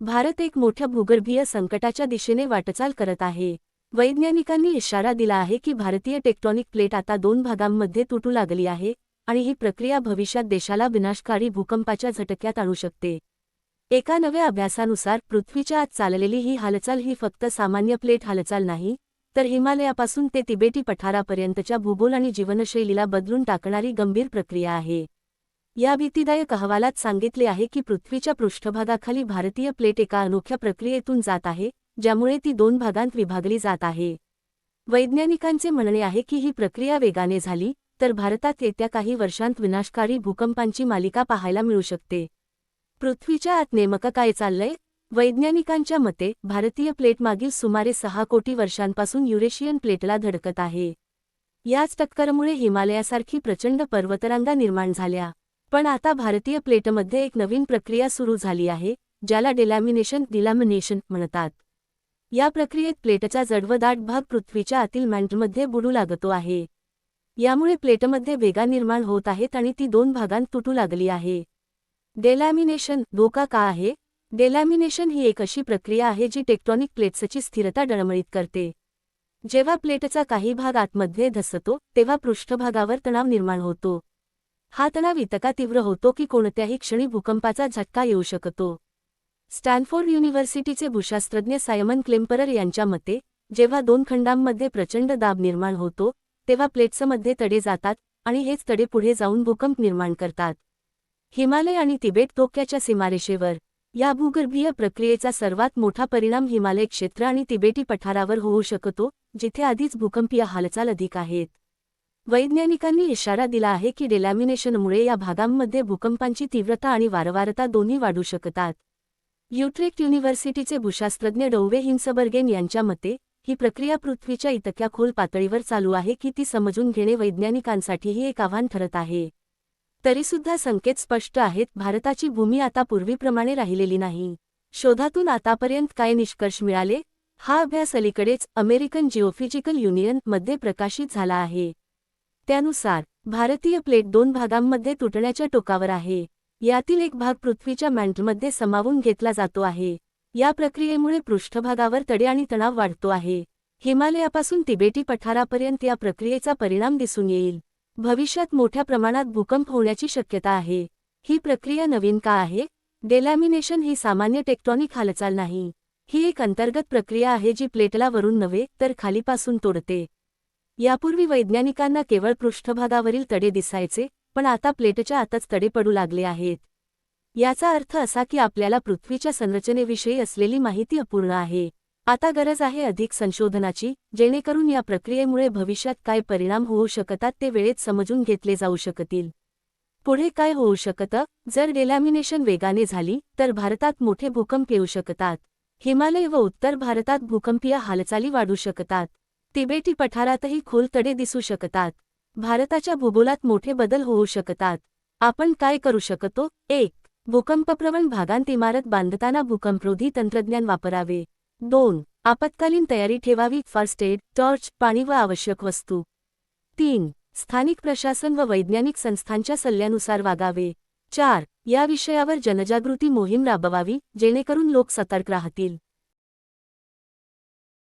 भारत एक मोठ्या भूगर्भीय संकटाच्या दिशेने वाटचाल करत आहे. वैज्ञानिकांनी इशारा दिला आहे की भारतीय टेक्टॉनिक प्लेट आता दोन भागांमध्ये तुटू लागली आहे आणि ही प्रक्रिया भविष्यात देशाला विनाशकारी भूकंपाच्या झटक्यात आणू शकते. एका नव्या अभ्यासानुसार पृथ्वीच्या आत चाललेली ही हालचाल ही फक्त सामान्य प्लेट हालचाल नाही तर हिमालयापासून ते तिबेटी पठारापर्यंतच्या भूगोल आणि जीवनशैलीला बदलून टाकणारी गंभीर प्रक्रिया आहे. या भीतीदायक अहवालात सांगितले आहे की पृथ्वीच्या पृष्ठभागाखाली भारतीय प्लेट एका अनोख्या प्रक्रियेतून जात आहे ज्यामुळे ती दोन भागांत विभागली जात आहे. वैज्ञानिकांचे म्हणणे आहे की ही प्रक्रिया वेगाने झाली तर भारतात येत्या काही वर्षांत विनाशकारी भूकंपांची मालिका पाहायला मिळू शकते. पृथ्वीच्या आत नेमकं काय चाललंय? वैज्ञानिकांच्या मते भारतीय प्लेट मागील सुमारे सहा कोटी वर्षांपासून युरेशियन प्लेटला धडकत आहे. याच टक्करमुळे हिमालयासारखी प्रचंड पर्वतरांगा निर्माण झाल्या. पण आता भारतीय प्लेटमध्ये एक नवीन प्रक्रिया सुरू झाली आहे ज्याला डेलॅमिनेशन डिलॅमिनेशन म्हणतात. या प्रक्रियेत प्लेटचा जडवदाट भाग पृथ्वीच्या आतील मँटमध्ये बुडू लागतो आहे. यामुळे प्लेटमध्ये भेगा निर्माण होत आहेत आणि ती दोन भागांत तुटू लागली आहे. डेलॅमिनेशन धोका का आहे? डेलॅमिनेशन ही एक अशी प्रक्रिया आहे जी टेक्टॉनिक प्लेट्सची स्थिरता डळमळीत करते. जेव्हा प्लेटचा काही भाग आतमध्ये धसतो तेव्हा पृष्ठभागावर तणाव निर्माण होतो. हा तणाव इतका तीव्र होतो की कोणत्याही क्षणी भूकंपाचा झटका येऊ शकतो. स्टॅनफोर्ड युनिव्हर्सिटीचे भूशास्त्रज्ञ सायमन क्लेम्परर यांच्या मते जेव्हा दोन खंडांमध्ये प्रचंड दाब निर्माण होतो तेव्हा प्लेट्समध्ये तडे जातात आणि हेच तडे पुढे जाऊन भूकंप निर्माण करतात. हिमालय आणि तिबेट धोक्याच्या सीमारेषेवर या भूगर्भीय प्रक्रियेचा सर्वात मोठा परिणाम हिमालय क्षेत्र आणि तिबेटी पठारावर होऊ शकतो जिथे आधीच भूकंपीय हालचाल अधिक आहेत. वैज्ञानिकांनी इशारा दिला आहे की डेलॅमिनेशनमुळे या भागांमध्ये भूकंपांची तीव्रता आणि वारंवारता दोन्ही वाढू शकतात. युट्रेक्ट युनिव्हर्सिटीचे भूशास्त्रज्ञ डोवे हिंसबर्गेन यांच्या मते ही प्रक्रिया पृथ्वीच्या इतक्या खोल पातळीवर चालू आहे की ती समजून घेणे वैज्ञानिकांसाठीही एक आव्हान ठरत आहे. तरीसुद्धा संकेत स्पष्ट आहेत भारताची भूमी आता पूर्वीप्रमाणे राहिलेली नाही. शोधातून आतापर्यंत काय निष्कर्ष मिळाले? हा अभ्यास अलीकडेच अमेरिकन जिओफिजिकल युनियनमध्ये प्रकाशित झाला आहे. त्यानुसार भारतीय प्लेट दोन भागांमध्ये तुटण्याच्या टोकावर आहे. यातील एक भाग पृथ्वीच्या मँटमध्ये समावून घेतला जातो आहे. या प्रक्रियेमुळे पृष्ठभागावर तडे आणि तणाव वाढतो आहे. हिमालयापासून तिबेटी पठारापर्यंत या प्रक्रियेचा परिणाम दिसून येईल. भविष्यात मोठ्या प्रमाणात भूकंप होण्याची शक्यता आहे. ही प्रक्रिया नवीन का आहे? डेलॅमिनेशन ही सामान्य टेक्टॉनिक हालचाल नाही. ही एक अंतर्गत प्रक्रिया आहे जी प्लेटला वरून नव्हे तर खालीपासून तोडते. यापूर्वी वैज्ञानिकांना केवळ पृष्ठभागावरील तडे दिसायचे पण आता प्लेटच्या आतच तडे पडू लागले आहेत. याचा अर्थ असा की आपल्याला पृथ्वीच्या संरचनेविषयी असलेली माहिती अपूर्ण आहे. आता गरज आहे अधिक संशोधनाची जेणेकरून या प्रक्रियेमुळे भविष्यात काय परिणाम होऊ शकतात ते वेळेत समजून घेतले जाऊ शकतील. पुढे काय होऊ शकतं? जर डेलॅमिनेशन वेगाने झाली तर भारतात मोठे भूकंप येऊ शकतात. हिमालय व उत्तर भारतात भूकंपीय हालचाली वाढू शकतात. तिबेटी पठारातही खोल तडे दिसू शकतात. भारताच्या भूगोलात मोठे बदल होऊ शकतात. आपण काय करू शकतो? एक भूकंपप्रवण भागांत इमारत बांधताना भूकंपरोधी तंत्रज्ञान वापरावे. दोन आपत्कालीन तयारी ठेवावी. फर्स्ट एड टॉर्च पाणी व आवश्यक वस्तू. तीन स्थानिक प्रशासन व वैज्ञानिक संस्थांच्या सल्ल्यानुसार वागावे. चार या विषयावर जनजागृती मोहीम राबवावी जेणेकरून लोक सतर्क राहतील.